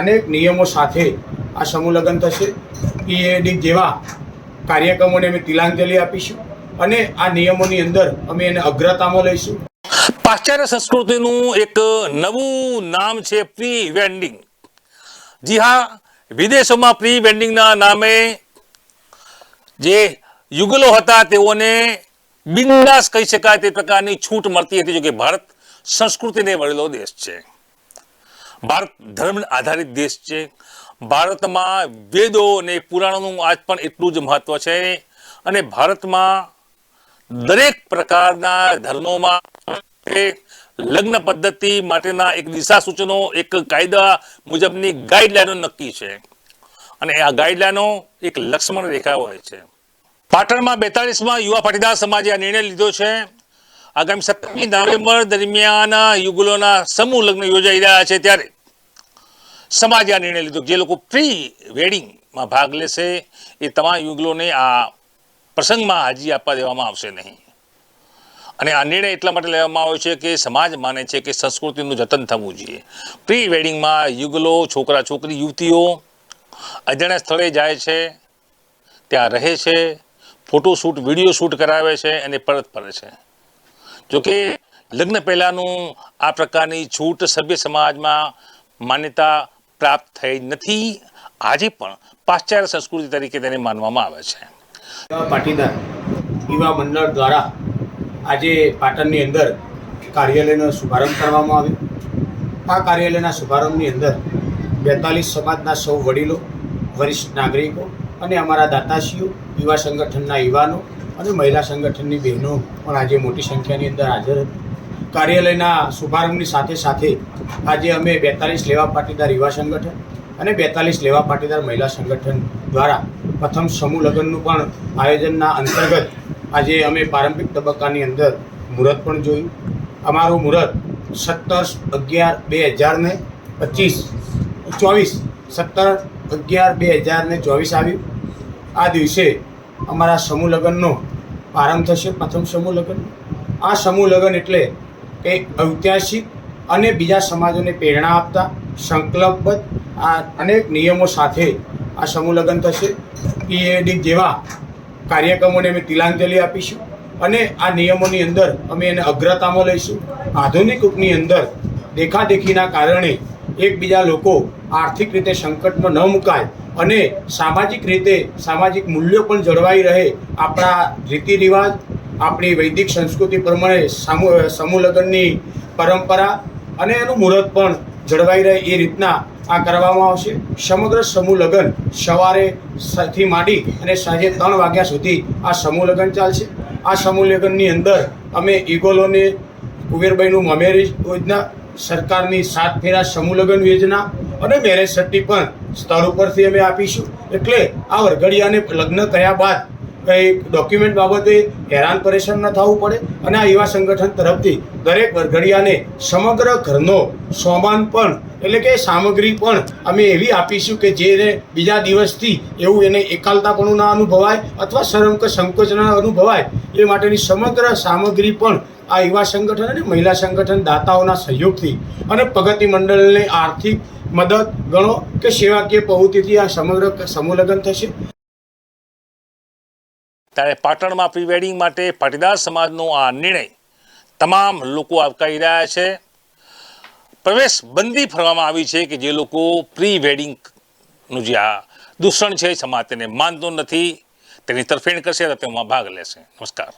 અનેક નિયમો સાથે આ સમૂહ લગ્ન થશે. પીએડી જેવા કાર્યક્રમોને અમે તિલાંજલિ આપીશું અને આ નિયમોની અંદર અમે એને અગ્રતામાં લઈશું. પાશ્ચાત્ય સંસ્કૃતિનું એક નવું નામ છે પ્રી વેન્ડિંગ જી હા, વિદેશોમાં પ્રી વેન્ડિંગના નામે જે યુગલો હતા તેઓને બિંદાસ કહી શકાય તે પ્રકારની છૂટ મળતી હતી જો કે ભારત સંસ્કૃતિને વળેલો દેશ છે. ભારત ધર્મ આધારિત દેશ છે. ભારતમાં વેદો અને પુરાણોનું આજ પણ એટલું જ મહત્વ છે. અને ભારતમાં દરેક પ્રકારના ધર્મોમાં લગ્ન પદ્ધતિ માટેના એક દિશા સૂચનો એક કાયદા મુજબની ગાઈડલાઈનો નક્કી છે. અને આ ગાઈડલાઈનો એક લક્ષ્મણ રેખા હોય છે. પાટણમાં બેતાળીસમાં યુવા પાટીદાર સમાજે આ નિર્ણય લીધો છે. આગામી સત્તરમી નવેમ્બર દરમિયાન યુગલોના સમૂહ લગ્ન યોજાઈ રહ્યા છે ત્યારે સમાજે આ નિર્ણય લીધો જે લોકો પ્રી વેડિંગમાં ભાગ લેશે એ તમામ યુગલોને આ પ્રસંગમાં હાજી આપવા દેવામાં આવશે નહીં. અને આ નિર્ણય એટલા માટે લેવામાં આવ્યો છે કે સમાજ માને છે કે સંસ્કૃતિનું જતન થવું જોઈએ. પ્રી વેડિંગમાં યુગલો, છોકરા, છોકરી, યુવતીઓ અજાણ્યા સ્થળે જાય છે, ત્યાં રહે છે ફોટો શૂટ વીડિયો શૂટ કરાવે છે અને પરત ફરે છે. જોકે લગ્ન પહેલાંનું આ પ્રકારની છૂટ સભ્ય સમાજમાં માન્યતા પ્રાપ્ત થઈ નથી, આજે પણ પાશ્ચાત્ય સંસ્કૃતિ તરીકે તેને માનવામાં આવે છે. પાટીદાર યુવા મંડળ દ્વારા આજે પાટણની અંદર કાર્યાલયનો શુભારંભ કરવામાં આવ્યો. આ કાર્યાલયના શુભારંભની અંદર બેતાલીસ સમાજના સૌ વડીલો, વરિષ્ઠ નાગરિકો અને અમારા દાતાશ્રીઓ, યુવા સંગઠનના યુવાનો અને મહિલા સંગઠનની બહેનો પણ આજે મોટી સંખ્યાની અંદર હાજર હતી. કાર્યાલયના શુભારંભની સાથે સાથે આજે અમે બેતાલીસ લેવા પાટીદાર યુવા સંગઠન અને બેતાલીસ લેવા પાટીદાર મહિલા સંગઠન દ્વારા પ્રથમ સમૂહ લગ્નનું પણ આયોજનના અંતર્ગત આજે અમે પ્રારંભિક તબક્કાની અંદર મુહૂર્ત પણ જોયું. અમારું મુહૂર્ત સત્તર અગિયાર બે હજાર ને પચીસ, ચોવીસ, સત્તર અગિયાર બે હજાર ને ચોવીસ આવ્યું. આ દિવસે અમારા સમૂહ લગ્નનો પ્રારંભ થશે પ્રથમ સમૂહ લગ્ન. આ સમૂહ લગ્ન એટલે કે ઐતિહાસિક અને બીજા સમાજોને પ્રેરણા આપતા સંકલ્પબદ્ધ આ અનેક નિયમો સાથે આ સમૂહ લગ્ન થશે. પીએડી જેવા કાર્યક્રમોને અમે તિલાંજલિ આપીશું અને આ નિયમોની અંદર અમે એને અગ્રતામાં લઈશું. આધુનિક રૂપની અંદર દેખાદેખીના કારણે એકબીજા લોકો આર્થિક રીતે સંકટમાં ન મુકાય અને સામાજિક રીતે સામાજિક મૂલ્યો પણ જળવાઈ રહે. આપણા રીતિ રિવાજ આપણી વૈદિક સંસ્કૃતિ પ્રમાણે સામૂ સમૂહ લગ્નની પરંપરા અને એનું મુહૂર્ત પણ જળવાઈ રહે એ રીતના આ કરવામાં આવશે. સમગ્ર સમૂહ લગ્ન સવારે થી માંડી અને સાંજે ત્રણ વાગ્યા સુધી આ સમૂહ લગ્ન ચાલશે. આ સમૂહ લગ્નની અંદર અમે ઈગોલોને કુબેરભાઈનું મમેરી યોજના સરકારની સાત ફેરા સમૂહ લગ્ન યોજના અને મેરેજ સર્ટી પણ સ્થળ ઉપરથી અમે આપીશું. એટલે આ વરઘડિયાને લગ્ન કર્યા બાદ કંઈ ડોક્યુમેન્ટ બાબતે હેરાન પરેશાન ન થવું પડે અને આ યુવા સંગઠન તરફથી દરેક વરઘડિયાને સમગ્ર ઘરનો સામાન પણ એટલે કે સામગ્રી પણ અમે એવી આપીશું કે જેને બીજા દિવસથી એવું એને એકાલતાપણું ના અનુભવાય અથવા શરમ કે સંકોચ ના અનુભવાય એ માટેની સમગ્ર સામગ્રી પણ આ યુવા સંગઠન અને મહિલા સંગઠન દાતાઓના સહયોગથી અને પ્રગતિ મંડળને આર્થિક મદદ, ગણો કે સેવાકીય પ્રવૃત્તિથી આ સમગ્ર સમૂહલગ્ન થશે. ત્યારે પાટણમાં પ્રી વેડિંગ માટે પાટીદાર સમાજનો આ નિર્ણય તમામ લોકો આવકારી રહ્યા છે. પ્રવેશ બંધી ફરવામાં આવી છે કે જે લોકો પ્રી વેડિંગનું જે આ દૂષણ છે, સમાજ તેને માનતો નથી, તેની તરફેણ કરશે તો તેમાં ભાગ લેશે. નમસ્કાર.